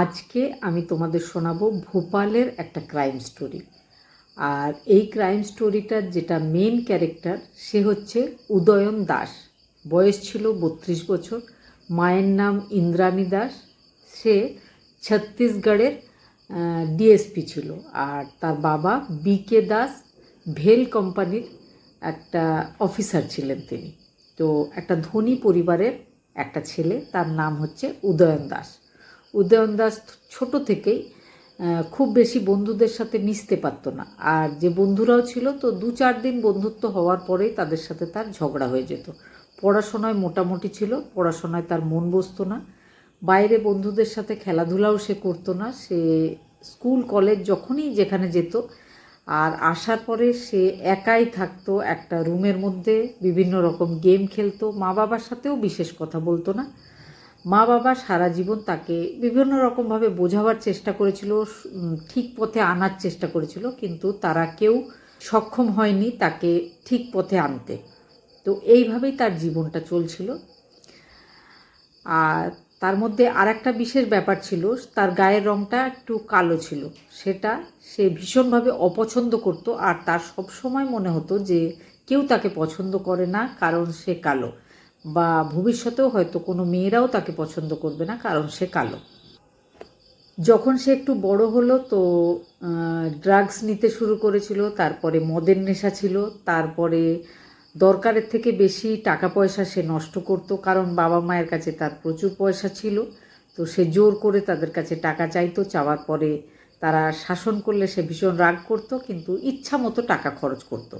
আজকে আমি তোমাদের শোনাবো ভোপালের একটা ক্রাইম স্টোরি আর এই ক্রাইম স্টোরিটার যেটা মেন ক্যারেক্টার সে হচ্ছে উদয়ন দাস। বয়স ছিল বত্রিশ বছর। মায়ের নাম ইন্দ্রাণী দাস। সে ছত্তিশগড়ের ডিএসপি ছিল। আর তার বাবা বি কে দাস, ভেল কোম্পানির একটা অফিসার ছিলেন তিনি। তো একটা ধনী পরিবারের একটা ছেলে, তার নাম হচ্ছে উদয়ন দাস। উদয়ন দাস ছোটো থেকেই খুব বেশি বন্ধুদের সাথে মিশতে পারতো না। আর যে বন্ধুরাও ছিল, তো দু চার দিন বন্ধুত্ব হওয়ার পরেই তাদের সাথে তার ঝগড়া হয়ে যেত। পড়াশোনায় মোটামুটি ছিল, পড়াশোনায় তার মন বসতো না। বাইরে বন্ধুদের সাথে খেলাধুলাও সে করতো না। সে স্কুল, কলেজ যখনই যেখানে যেত, আর আসার পরে সে একাই থাকতো একটা রুমের মধ্যে, বিভিন্ন রকম গেম খেলতো। মা বাবার সাথেও বিশেষ কথা বলতো না। মা বাবা সারা জীবন তাকে বিভিন্ন রকমভাবে বোঝাবার চেষ্টা করেছিল ঠিক পথে আনার চেষ্টা করেছিল, কিন্তু তারা কেউ সক্ষম হয়নি তাকে ঠিক পথে আনতে। তো এইভাবেই তার জীবনটা চলছিল। আর তার মধ্যে আর একটা বিশেষ ব্যাপার ছিল, তার গায়ের রঙটা একটু কালো ছিল। সেটা সে ভীষণভাবে অপছন্দ করত, আর তার সব সময় মনে হতো যে কেউ তাকে পছন্দ করে না, কারণ সে কালো। বা ভবিষ্যতেও হয়তো কোনো মেয়েরাও তাকে পছন্দ করবে না, কারণ সে কালো। যখন সে একটু বড় হলো তো ড্রাগস নিতে শুরু করেছিল, তারপরে মদের নেশা ছিল, তারপরে দরকারের থেকে বেশি টাকা পয়সা সে নষ্ট করত, কারণ বাবা মায়ের কাছে তার প্রচুর পয়সা ছিল। তো সে জোর করে তাদের কাছে টাকা চাইতো, চাওয়ার পরে তারা শাসন করলে সে ভীষণ রাগ করত, কিন্তু ইচ্ছা মতো টাকা খরচ করতো।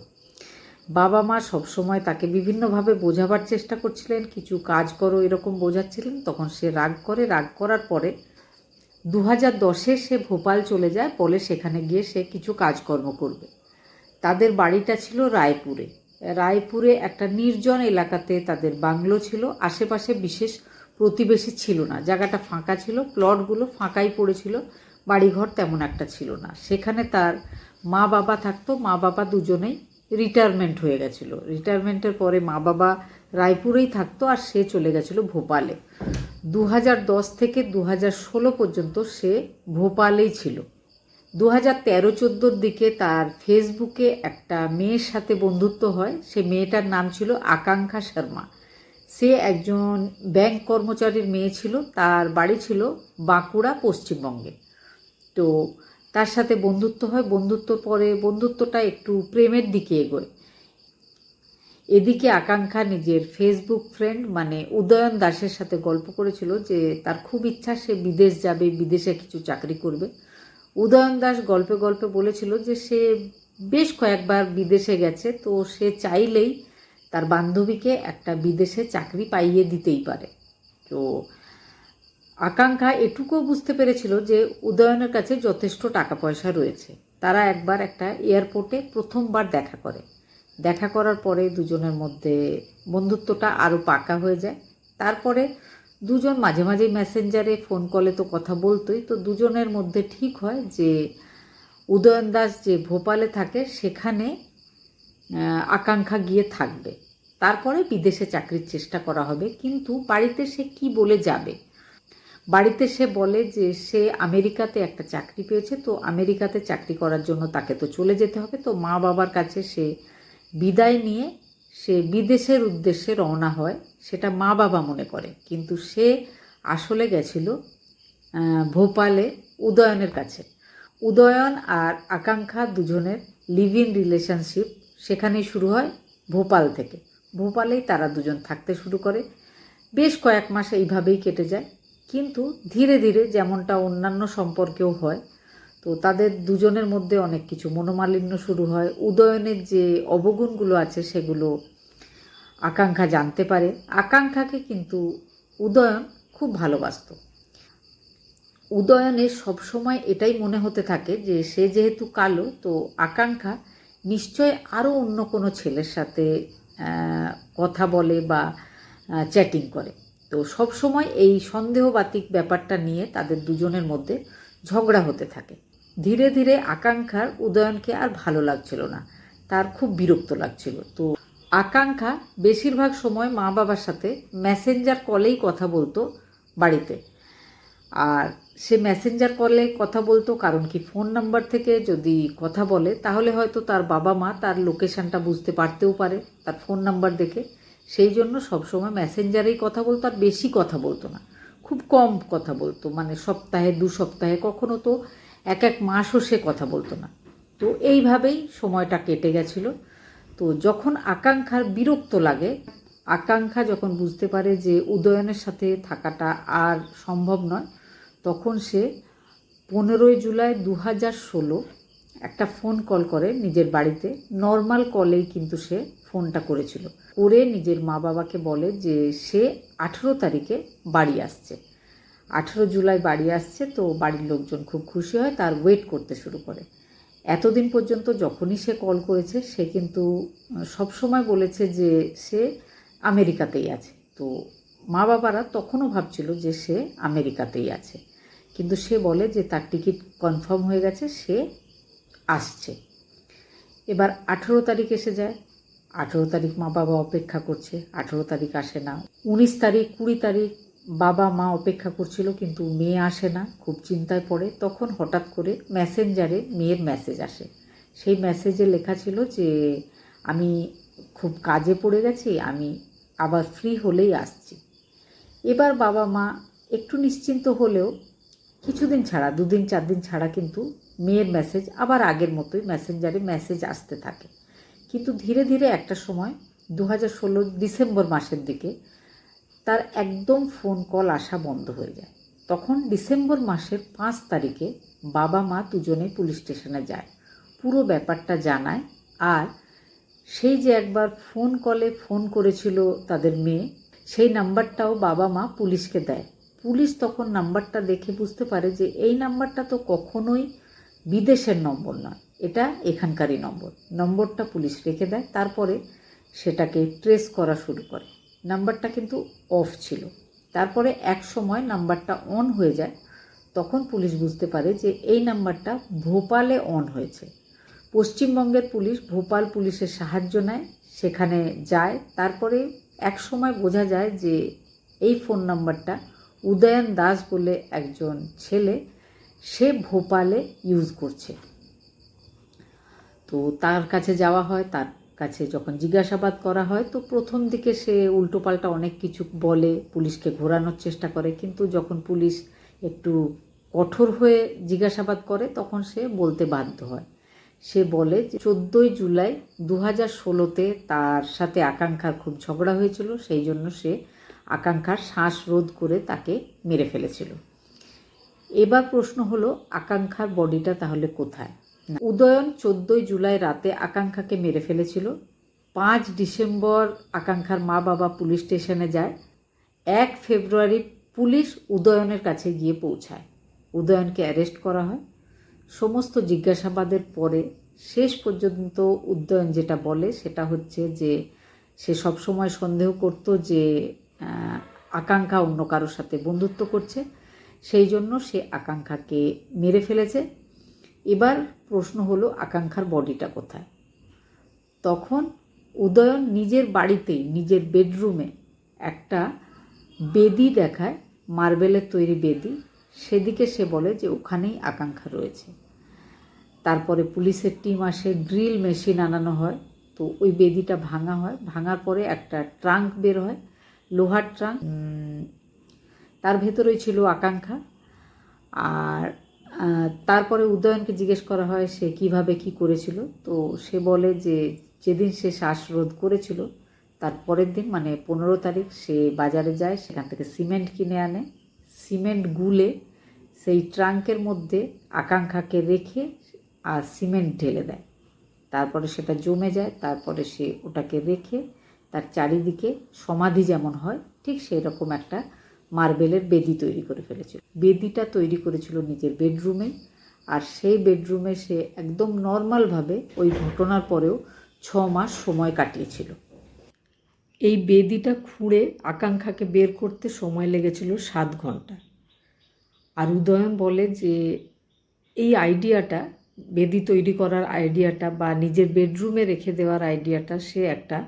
বাবা মা সবসময় তাকে বিভিন্নভাবে বোঝাবার চেষ্টা করছিলেন, কিছু কাজ করো এরকম বোঝাচ্ছিলেন, তখন সে রাগ করে, রাগ করার পরে দু হাজার দশে সে ভোপাল চলে যায়, বলে সেখানে গিয়ে সে কিছু কাজকর্ম করবে। তাদের বাড়িটা ছিল রায়পুরে। রায়পুরে একটা নির্জন এলাকাতে তাদের বাংলো ছিল, আশেপাশে বিশেষ প্রতিবেশী ছিল না। জায়গাটা ফাঁকা ছিল, প্লটগুলো ফাঁকাই পড়েছিল, বাড়িঘর তেমন একটা ছিল না। সেখানে তার মা বাবা থাকতো মা বাবা দুজনেই রিটায়ারমেন্ট হয়ে গেছিল। রিটায়ারমেন্টের পরে মা বাবা রায়পুরেই থাকতো আর সে চলে গেছিল ভোপালে। দু হাজার দশ থেকে দু ষোলো পর্যন্ত সে ভোপালেই ছিল। দু হাজার তেরো চোদ্দোর দিকে তার ফেসবুকে একটা মেয়ের সাথে বন্ধুত্ব হয়। সে মেয়েটার নাম ছিল আকাঙ্ক্ষা শর্মা। সে একজন ব্যাংক কর্মচারীর মেয়ে ছিল। তার বাড়ি ছিল বাঁকুড়া, পশ্চিমবঙ্গে। তো তার সাথে বন্ধুত্ব হয়, বন্ধুত্ব পরে, বন্ধুত্বটা একটু প্রেমের দিকে এগোয়। এদিকে আকাঙ্ক্ষা নিজের ফেসবুক ফ্রেন্ড মানে উদয়ন দাসের সাথে গল্প করেছিল যে তার খুব ইচ্ছা সে বিদেশ যাবে, বিদেশে কিছু চাকরি করবে। উদয়ন দাস গল্পে গল্পে বলেছিল যে সে বেশ কয়েকবার বিদেশে গেছে, তো সে চাইলেই তার বান্ধবীকে একটা বিদেশে চাকরি পাইয়ে দিতেই পারে। তো আকাঙ্ক্ষা এটুকুও বুঝতে পেরেছিল যে উদয়নের কাছে যথেষ্ট টাকা পয়সা রয়েছে। তারা একবার একটা এয়ারপোর্টে প্রথমবার দেখা করে। দেখা করার পরে দুজনের মধ্যে বন্ধুত্বটা আরও পাকা হয়ে যায়। তারপরে দুজন মাঝে মাঝে মেসেঞ্জারে ফোন কলে তো কথা বলতোই। তো দুজনের মধ্যে ঠিক হয় যে উদয়ন দাস যে ভোপালে থাকে সেখানে আকাঙ্ক্ষা গিয়ে থাকবে। তারপরে বিদেশে চাকরির চেষ্টা করা হবে। কিন্তু বাড়িতে সে কি বলে যাবে? বাড়িতে সে বলে যে সে আমেরিকাতে একটা চাকরি পেয়েছে, তো আমেরিকাতে চাকরি করার জন্য তাকে তো চলে যেতে হবে। তো মা বাবার কাছে সে বিদায় নিয়ে সে বিদেশের উদ্দেশ্যে রওনা হয়, সেটা মা বাবা মনে করে। কিন্তু সে আসলে গেছিল ভোপালে উদয়নের কাছে। উদয়ন আর আকাঙ্ক্ষা দুজনের লিভ ইন রিলেশনশিপ সেখানেই শুরু হয় ভোপাল থেকে। ভোপালেই তারা দুজন থাকতে শুরু করে। বেশ কয়েক মাস এইভাবেই কেটে যায়। কিন্তু ধীরে ধীরে যেমনটা অন্যান্য সম্পর্কেও হয়, তো তাদের দুজনের মধ্যে অনেক কিছু। মনোমালিন্য শুরু হয়, উদয়নের যে অবগুণগুলো আছে সেগুলো আকাঙ্ক্ষা জানতে পারে। আকাঙ্ক্ষাকে কিন্তু উদয়ন খুব ভালোবাসতো। উদয়নের সবসময় এটাই মনে হতে থাকে যে সে যেহেতু কালো, তো আকাঙ্ক্ষা নিশ্চয় আরও অন্য কোনো ছেলের সাথে কথা বলে বা চ্যাটিং করে। তো সব সময় এই সন্দেহবাতিক ব্যাপারটা নিয়ে তাদের দুজনের মধ্যে ঝগড়া হতে থাকে। ধীরে ধীরে আকাঙ্ক্ষার উদয়নকে আর ভালো লাগছিল না, তার খুব বিরক্ত লাগছিল। তো আকাঙ্ক্ষা বেশিরভাগ সময় মা বাবার সাথে মেসেঞ্জার কলেই কথা বলতো বাড়িতে। আর সে মেসেঞ্জার কলে কথা বলতো কারণ কি ফোন নাম্বার থেকে যদি কথা বলে তাহলে হয়তো তার বাবা মা তার লোকেশানটা বুঝতে পারতেও পারে, তার ফোন নাম্বার দেখে। সেই জন্য সবসময় মেসেঞ্জারেই কথা বলতো আর বেশি কথা বলতো না। খুব কম কথা বলতো মানে সপ্তাহে দু সপ্তাহে, কখনো তো এক এক মাসও সে কথা বলতো না। তো এইভাবেই সময়টা কেটে গেছিল। তো যখন আকাঙ্ক্ষার বিরক্ত লাগে, আকাঙ্ক্ষা যখন বুঝতে পারে যে উদয়নের সাথে থাকাটা আর সম্ভব নয়, তখন সে পনেরোই জুলাই দু হাজার ষোলো একটা ফোন কল করে নিজের বাড়িতে। নর্মাল কলেই কিন্তু সে ফোনটা করেছিল। করে নিজের মা বাবাকে বলে যে, সে আঠেরো তারিখে বাড়ি আসছে। আঠেরো জুলাই বাড়ি আসছে তো বাড়ির লোকজন খুব খুশি হয়, তার ওয়েট করতে শুরু করে। এতদিন পর্যন্ত যখনই সে কল করেছে, সে কিন্তু সব সময় বলেছে যে, সে আমেরিকাতেই আছে। তো মা বাবারা তখনও ভাবছিল যে, সে আমেরিকাতেই আছে। কিন্তু সে বলে যে, তার টিকিট কনফার্ম হয়ে গেছে, সে আসছে। এবার আঠেরো তারিখ এসে যায়। আঠেরো তারিখ মা বাবা অপেক্ষা করছে, আঠেরো তারিখ আসে না। উনিশ তারিখ, কুড়ি তারিখ বাবা মা অপেক্ষা করছিল, কিন্তু মেয়ে আসে না, খুব চিন্তায় পড়ে। তখন হঠাৎ করে মেসেঞ্জারে মেয়ের মেসেজ আসে। সেই মেসেজে লেখা ছিল যে, আমি খুব কাজে পড়ে গেছি, আমি আবার ফ্রি হলেই আসছি। এবার বাবা মা একটু নিশ্চিন্ত হলেও কিছুদিন ছাড়া, দুদিন চার দিন ছাড়া কিন্তু মেয়ের মেসেজ আবার আগের মতোই মেসেঞ্জারে মেসেজ আসতে থাকে। কিন্তু ধীরে ধীরে একটা সময় দু হাজার ষোলো ডিসেম্বর মাসের দিকে, তার একদম ফোন কল আসা বন্ধ হয়ে যায়। তখন ডিসেম্বর মাসের পাঁচ তারিখে বাবা মা দুজনে পুলিশ স্টেশনে যায়। পুরো ব্যাপারটা জানায় আর সেই যে একবার ফোন কলে ফোন করেছিল তাদের মেয়ে, সেই নাম্বারটাও বাবা মা পুলিশকে দেয়। পুলিশ তখন নাম্বারটা দেখে বুঝতে পারে যে এই নাম্বারটা তো কখনোই বিদেশের নম্বর নয়। এটা এখানকারই নম্বর। নম্বরটা পুলিশ রেখে দেয়, তারপরে সেটাকে ট্রেস করা শুরু করে। নাম্বারটা কিন্তু অফ ছিল। তারপরে এক সময় নাম্বারটা অন হয়ে যায়, তখন পুলিশ বুঝতে পারে যে এই নাম্বারটা ভোপালে অন হয়েছে। পশ্চিমবঙ্গের পুলিশ ভোপাল পুলিশের সাহায্য নেয়, সেখানে যায়। তারপরে এক সময় বোঝা যায় যে এই ফোন নাম্বারটা উদয়ন দাস বলে একজন ছেলে, সে ভোপালে ইউজ করছে। তো তার কাছে যাওয়া হয়, তার কাছে যখন জিজ্ঞাসাবাদ করা হয়, তো প্রথম দিকে সে উল্টোপাল্টা অনেক কিছু বলে, পুলিশকে ঘোরানোর চেষ্টা করে। কিন্তু যখন পুলিশ একটু কঠোর হয়ে জিজ্ঞাসাবাদ করে, তখন সে বলতে বাধ্য হয়। সে বলে যে, চোদ্দোই জুলাই দু হাজার ষোলোতে তার সাথে আকাঙ্ক্ষার খুব ঝগড়া হয়েছিল, সেই জন্য সে আকাঙ্ক্ষার শ্বাসরোধ করে তাকে মেরে ফেলেছিল। এবার প্রশ্ন হলো, আকাঙ্ক্ষার বডিটা তাহলে কোথায়? উদয়ন চোদ্দোই জুলাই রাতে আকাঙ্ক্ষাকে মেরে ফেলেছিল। পাঁচ ডিসেম্বর আকাঙ্ক্ষার মা বাবা পুলিশ স্টেশনে যায়। এক ফেব্রুয়ারি পুলিশ উদয়নের কাছে গিয়ে পৌঁছায়। উদয়নকে অ্যারেস্ট করা হয়। সমস্ত জিজ্ঞাসাবাদের পরে শেষ পর্যন্ত উদয়ন যেটা বলে সেটা হচ্ছে যে সে সবসময় সন্দেহ করত যে আকাঙ্ক্ষা অন্য কারোর সাথে বন্ধুত্ব করছে। সেই জন্য সে আকাঙ্ক্ষাকে মেরে ফেলেছে। এবার প্রশ্ন হলো আকাঙ্ক্ষার বডিটা কোথায়? তখন উদয়ন নিজের বাড়িতেই নিজের বেডরুমে একটা বেদি দেখায়, মার্বেলের তৈরি বেদি। সেদিকে সে বলে যে ওখানেই আকাঙ্ক্ষা রয়েছে। তারপরে পুলিশের টিম আসে, ড্রিল মেশিন আনানো হয়। তো ওই বেদিটা ভাঙা হয়। ভাঙার পরে একটা ট্রাঙ্ক বের হয়, লোহার ট্রাঙ্ক। তার ভেতরেই ছিল আকাঙ্ক্ষা। আর তারপরে উদয়নকে জিজ্ঞেস করা হয় সে কীভাবে কি করেছিল। তো সে বলে যে যেদিন সে শ্বাসরোধ করেছিল, তার পরের দিন মানে পনেরো তারিখ, সে বাজারে যায়, সেখান থেকে সিমেন্ট কিনে আনে। সিমেন্ট গুলে সেই ট্রাঙ্কের মধ্যে আকাঙ্ক্ষাকে রেখে আর সিমেন্ট ঢেলে দেয়। তারপরে সেটা জমে যায়, তারপরে সে ওটাকে রেখে তার চারিদিকে সমাধি যেমন হয়, ঠিক সেই রকম একটা মার্বেলের বেদি তৈরি করে ফেলেছিল। বেদিটা তৈরি করেছিল নিজের বেডরুমে আর সেই বেডরুমে সে একদম নর্মালভাবে ওই ঘটনার পরেও ছ মাস সময় কাটিয়েছিল। এই বেদিটা খুঁড়ে আকাঙ্ক্ষাকে বের করতে সময় লেগেছিল সাত ঘণ্টা। আর উদয়ন বলে যে, এই আইডিয়াটা, বেদি তৈরি করার আইডিয়াটা বা নিজের বেডরুমে রেখে দেওয়ার আইডিয়াটা সে একটা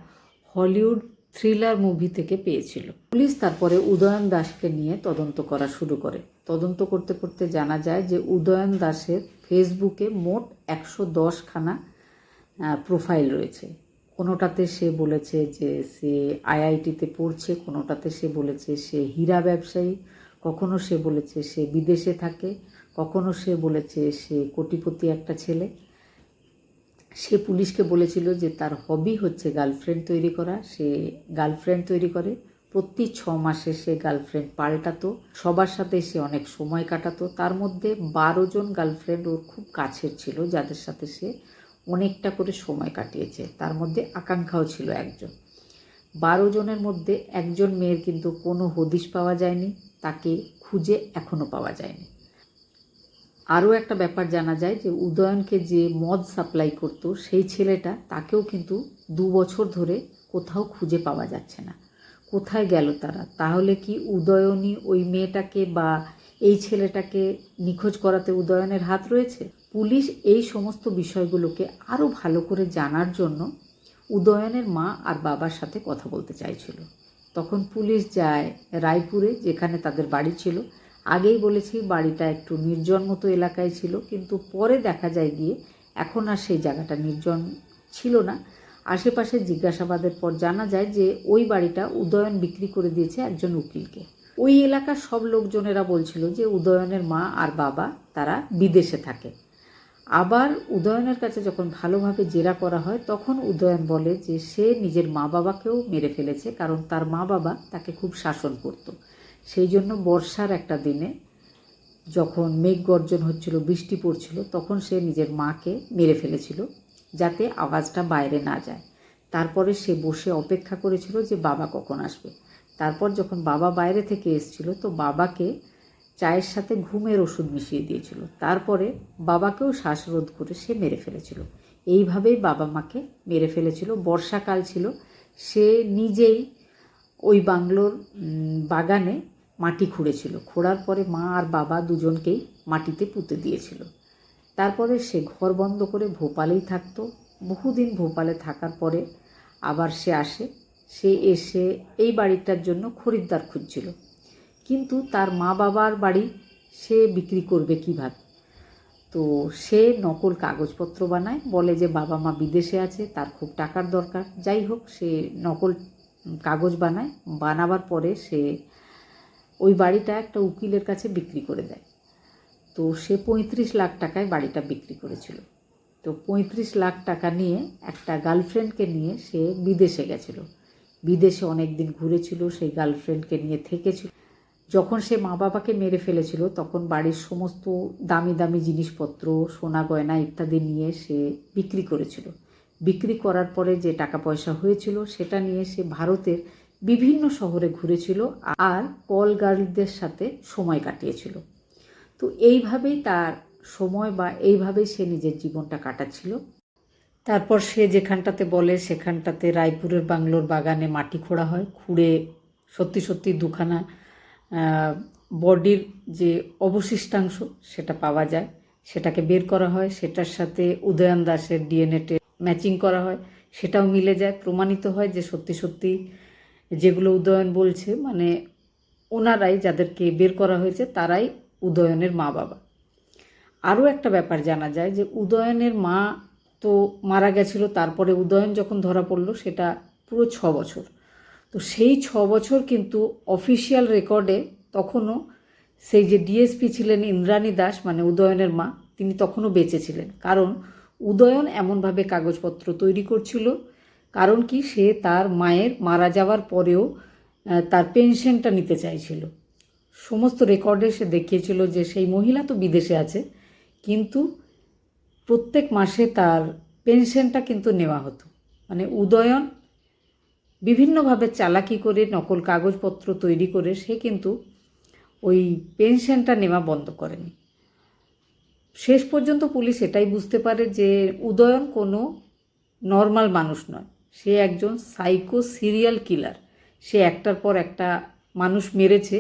হলিউড থ্রিলার মুভি থেকে পেয়েছিল। পুলিশ তারপরে উদয়ন দাসকে নিয়ে তদন্ত করা শুরু করে। তদন্ত করতে করতে জানা যায় যে উদয়ন দাসের ফেসবুকে মোট একশো দশখানা প্রোফাইল রয়েছে। কোনোটাতে সে বলেছে যে সে আইআইটিতে পড়ছে, কোনোটাতে সে বলেছে সে হীরা ব্যবসায়ী, কখনো সে বলেছে সে বিদেশে থাকে, কখনো সে বলেছে সে কোটিপতি একটা ছেলে। সে পুলিশকে বলেছিল যে তার হবি হচ্ছে গার্লফ্রেন্ড তৈরি করা। সে গার্লফ্রেন্ড তৈরি করে। প্রতি ছ মাসে সে গার্লফ্রেন্ড পাল্টাতো। সবার সাথে সে অনেক সময় কাটাতো। তার মধ্যে বারো জন গার্লফ্রেন্ড ওর খুব কাছের ছিল, যাদের সাথে সে অনেকটা করে সময় কাটিয়েছে। তার মধ্যে আকাঙ্ক্ষাও ছিল একজন। বারো জনের মধ্যে একজন মেয়ের কিন্তু কোনো হদিশ পাওয়া যায়নি। তাকে খুঁজে এখনও পাওয়া যায়নি। আরও একটা ব্যাপার জানা যায় যে উদয়নকে যে মদ সাপ্লাই করতো, সেই ছেলেটা তাকেও কিন্তু দু বছর ধরে কোথাও খুঁজে পাওয়া যাচ্ছে না। কোথায় গেল তারা? তাহলে কি উদয়নই ওই মেয়েটাকে বা এই ছেলেটাকে নিখোঁজ করাতে উদয়নের হাত রয়েছে? পুলিশ এই সমস্ত বিষয়গুলোকে আরও ভালো করে জানার জন্য উদয়নের মা আর বাবার সাথে কথা বলতে চাইছিল। তখন পুলিশ যায় রায়পুরে, যেখানে তাদের বাড়ি ছিল। আগেই বলেছি বাড়িটা একটু নির্জন মতো এলাকায় ছিল, কিন্তু পরে দেখা যায় গিয়ে এখন আর সেই জায়গাটা নির্জন ছিল না। আশেপাশে জিজ্ঞাসাবাদের পর জানা যায় যে ওই বাড়িটা উদয়ন বিক্রি করে দিয়েছে একজন উকিলকে। ওই এলাকার সব লোকজনেরা বলছিল যে উদয়নের মা আর বাবা তারা বিদেশে থাকে। আবার উদয়নের কাছে যখন ভালোভাবে জেরা করা হয়, তখন উদয়ন বলে যে সে নিজের মা বাবাকেও মেরে ফেলেছে, কারণ তার মা বাবা তাকে খুব শাসন করতো। সেই জন্য বর্ষার একটা দিনে যখন মেঘ গর্জন হচ্ছিল, বৃষ্টি পড়ছিল, তখন সে নিজের মাকে মেরে ফেলেছিল যাতে আওয়াজটা বাইরে না যায়। তারপরে সে বসে অপেক্ষা করেছিল যে বাবা কখন আসবে। তারপর যখন বাবা বাইরে থেকে এসছিল, তো বাবাকে চায়ের সাথে ঘুমের ওষুধ মিশিয়ে দিয়েছিল। তারপরে বাবাকেও শ্বাসরোধ করে সে মেরে ফেলেছিল। এইভাবেই বাবা মাকে মেরে ফেলেছিল। বর্ষাকাল ছিল। সে নিজেই ওই বাংলোর বাগানে মাটি খুঁড়েছিল। খোঁড়ার পরে মা আর বাবা দুজনকেই মাটিতে পুঁতে দিয়েছিল। তারপরে সে ঘর বন্ধ করে ভোপালেই থাকতো। বহুদিন ভোপালে থাকার পরে আবার সে আসে। সে এসে এই বাড়িটার জন্য খরিদ্দার খুঁজছিল। কিন্তু তার মা বাবার বাড়ি সে বিক্রি করবে কীভাবে? তো সে নকল কাগজপত্র বানায়, বলে যে বাবা মা বিদেশে আছে, তার খুব টাকার দরকার। যাই হোক, সে নকল কাগজ বানায়। বানাবার পরে সে ওই বাড়িটা একটা উকিলের কাছে বিক্রি করে দেয়। তো সে পঁয়ত্রিশ লাখ টাকায় বাড়িটা বিক্রি করেছিল। তো পঁয়ত্রিশ লাখ টাকা নিয়ে একটা গার্লফ্রেন্ডকে নিয়ে সে বিদেশে গেছিল। বিদেশে অনেক দিন ঘুরেছিল, সেই গার্লফ্রেন্ডকে নিয়ে থেকেছিল। যখন সে মা বাবাকে মেরে ফেলেছিল, তখন বাড়ির সমস্ত দামি দামি জিনিসপত্র, সোনা গয়না ইত্যাদি নিয়ে সে বিক্রি করেছিল। বিক্রি করার পরে যে টাকা পয়সা হয়েছিল, সেটা নিয়ে সে ভারতের বিভিন্ন শহরে ঘুরেছিল আর কল গার্লদের সাথে সময় কাটিয়েছিল। তো এইভাবেই তার সময় বা এইভাবেই সে নিজের জীবনটা কাটাচ্ছিল। তারপর সে যেখানটাতে বলে সেখানটাতে রায়পুরের বাংলোর বাগানে মাটি খোঁড়া হয়, খুঁড়ে সত্যি সত্যি দুখানা বডির যে অবশিষ্টাংশ সেটা পাওয়া যায়। সেটাকে বের করা হয়, সেটার সাথে উদয়ন দাসের ডিএনএটে ম্যাচিং করা হয়, সেটাও মিলে যায়। প্রমাণিত হয় যে সত্যি সত্যি যেগুলো উদয়ন বলছে মানে ওনারাই যাদেরকে বের করা হয়েছে, তারাই উদয়নের মা বাবা। আরও একটা ব্যাপার জানা যায় যে, উদয়নের মা তো মারা গেছিল, তারপরে উদয়ন যখন ধরা পড়ল, সেটা পুরো ছ বছর। তো সেই ছ বছর কিন্তু অফিসিয়াল রেকর্ডে তখনও সেই যে ডিএসপি ছিলেন ইন্দ্রাণী দাস মানে উদয়নের মা, তিনি তখনও বেঁচে ছিলেন। কারণ উদয়ন এমনভাবে কাগজপত্র তৈরি করছিল কারণ কি? সে তার মায়ের মারা যাওয়ার পরেও তার পেনশনটা নিতে চাইছিল। সমস্ত রেকর্ডে সে দেখিয়েছিল যে সেই মহিলা তো বিদেশে আছে, কিন্তু প্রত্যেক মাসে তার পেনশনটা কিন্তু নেওয়া হতো। মানে উদয়ন বিভিন্নভাবে চালাকি করে, নকল কাগজপত্র তৈরি করে, সে কিন্তু ওই পেনশনটা নেওয়া বন্ধ করেনি। শেষ পর্যন্ত পুলিশ এটাই বুঝতে পারে যে উদয়ন কোনো নর্মাল মানুষ নয়। সে একজন সাইকো সিরিয়াল কিলার সে একটার পর একটা মানুষ মেরেছে।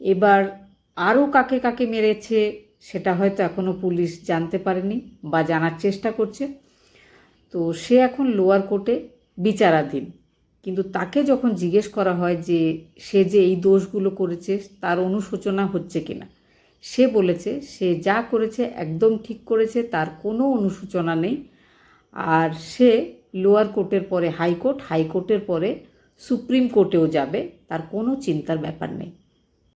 এবার আরও কাকে কাকে মেরেছে সেটা হয়তো এখনও পুলিশ জানতে পারেনি বা জানার চেষ্টা করছে। তো সে এখন লোয়ার কোর্টে বিচারাধীন। কিন্তু তাকে যখন জিজ্ঞেস করা হয় যে সে যে এই দোষগুলো করেছে তার অনুশোচনা হচ্ছে কিনা, সে বলেছে সে যা করেছে একদম ঠিক করেছে, তার কোনো অনুশোচনা নেই। আর সে লোয়ার কোর্টের পরে হাইকোর্ট হাইকোর্টের পরে সুপ্রিম কোর্টেও যাবে তার কোনো চিন্তার ব্যাপার নেই।